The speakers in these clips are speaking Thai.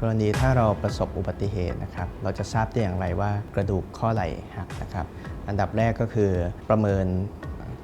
กรณีถ้าเราประสบอุบัติเหตุนะครับ เราจะทราบได้อย่างไรว่ากระดูกข้อไหล่หักนะครับ อันดับแรกก็คือประเมิน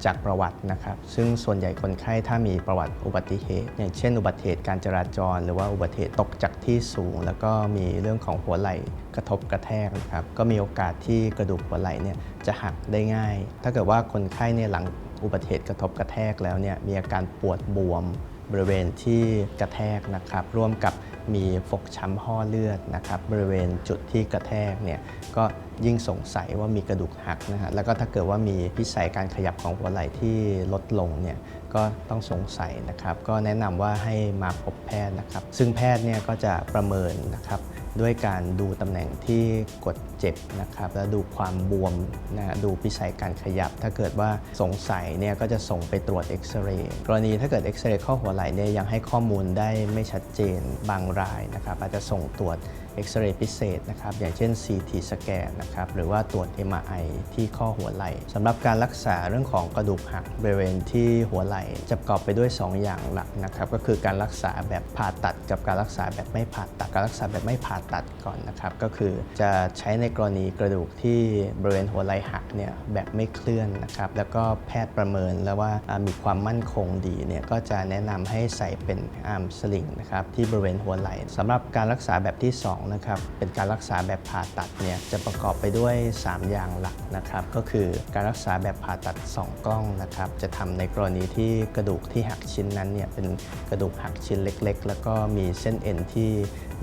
จากประวัตินะครับ ซึ่งส่วนใหญ่คนไข้ถ้ามีประวัติอุบัติเหตุ อย่างเช่น อุบัติเหตุการจราจร หรือว่าอุบัติเหตุตกจากที่สูง แล้วก็มีเรื่องของหัวไหล่กระทบกระแทกนะครับก็มีโอกาสที่กระดูกหัวไหล่เนี่ยจะหักได้ง่าย ถ้าเกิดว่าคนไข้เนี่ยหลังอุบัติเหตุกระทบกระแทกแล้วเนี่ยมีอาการปวดบวมบริเวณที่กระแทกนะครับ ร่วมกับ มีฟกช้ำห่อเลือดนะครับบริเวณจุดที่กระแทกเนี่ยก็ยิ่งสงสัยว่ามีกระดูกหักนะฮะแล้วก็ถ้าเกิดว่ามีพิสัยการขยับของหัวไหล่ที่ลดลงเนี่ยก็ต้องสงสัยนะครับ ก็แนะนำว่าให้มาพบแพทย์นะครับ ซึ่งแพทย์เนี่ยก็จะประเมินนะครับ ด้วยการดูตำแหน่งที่กดเจ็บนะครับ แล้วดูความบวมนะฮะดูพิสัยการขยับ ถ้าเกิดว่าสงสัยเนี่ยก็จะส่งไปตรวจเอ็กซเรย์กรณีถ้าเกิดเอ็กซเรย์ข้อหัวไหล่เนี่ยยังให้ข้อมูลได้ไม่ชัดเจนบางรายนะครับอาจจะส่งตรวจ เอ็กซเรย์พิเศษนะครับอย่างเช่น CT สแกนนะครับหรือว่าตรวจ MRI ที่ข้อหัวไหล่สำหรับการรักษาเรื่องของกระดูกหักบริเวณที่หัวไหล่จะประกอบไปด้วย 2 อย่างหลักนะครับก็คือการรักษาแบบผ่าตัดกับการรักษาแบบไม่ผ่าตัดการรักษาแบบไม่ผ่าตัดก่อนนะครับก็คือจะใช้ในกรณีกระดูกที่บริเวณหัวไหล่หักเนี่ยแบบไม่เคลื่อนนะครับแล้วก็แพทย์ประเมินแล้วว่ามีความมั่นคงดีเนี่ยก็จะแนะนำให้ใส่เป็นอาร์มสลิงนะครับที่บริเวณหัวไหล่สำหรับการรักษาแบบที่ 2นะครับเป็นการรักษาแบบผ่าตัดเนี่ยจะประกอบไปด้วย 3 อย่างหลักนะครับก็คือการรักษาแบบผ่าตัด 2 กล้องนะครับจะทำในกรณีที่กระดูกที่หักชิ้นนั้นเนี่ยเป็นกระดูกหักชิ้นเล็ก ๆ แล้วก็มีเส้นเอ็นที่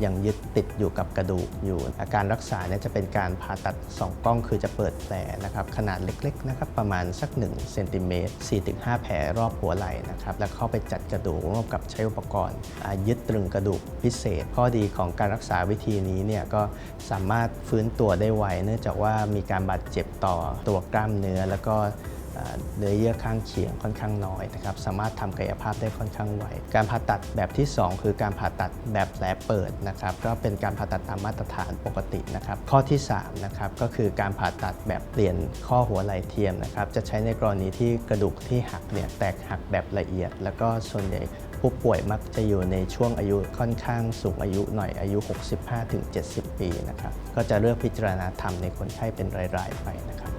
ยังยึดติดอยู่กับกระดูกอยู่ อาการรักษาเนี่ยจะเป็นการผ่าตัด 2 กล้องคือจะเปิดแผลนะครับขนาดเล็กๆนะครับประมาณสัก1เซนติเมตร4-5 แผลรอบหัวไหล่นะครับแล้วเข้าไปจัดกระดูกร่วมกับใช้อุปกรณ์ ยึดตรึงกระดูกพิเศษ ข้อดีของการรักษาวิธีนี้เนี่ยก็สามารถฟื้นตัวได้ไวเนื่องจากว่ามีการบาดเจ็บต่อตัวกล้ามเนื้อแล้วก็ เนื้อเยื่อข้างเคียงค่อนข้างน้อยนะครับสามารถทำกายภาพได้ค่อนข้างไวการผ่าตัดแบบที่ 2 คือการผ่าตัดแบบแผลเปิดนะครับก็เป็นการผ่าตัดตามมาตรฐานปกตินะครับข้อที่3นะครับก็คือการผ่าตัดแบบเปลี่ยนข้อหัวไหล่เทียมนะครับจะใช้ในกรณีที่กระดูกที่หักเนี่ยแตกหักแบบละเอียด แล้วก็ส่วนใหญ่ผู้ป่วยมักจะอยู่ในช่วงอายุค่อนข้างสูงอายุหน่อยอายุ 65-70 ปีนะครับก็จะเลือกพิจารณาทำในคนไข้เป็นราย ๆ ไปนะครับ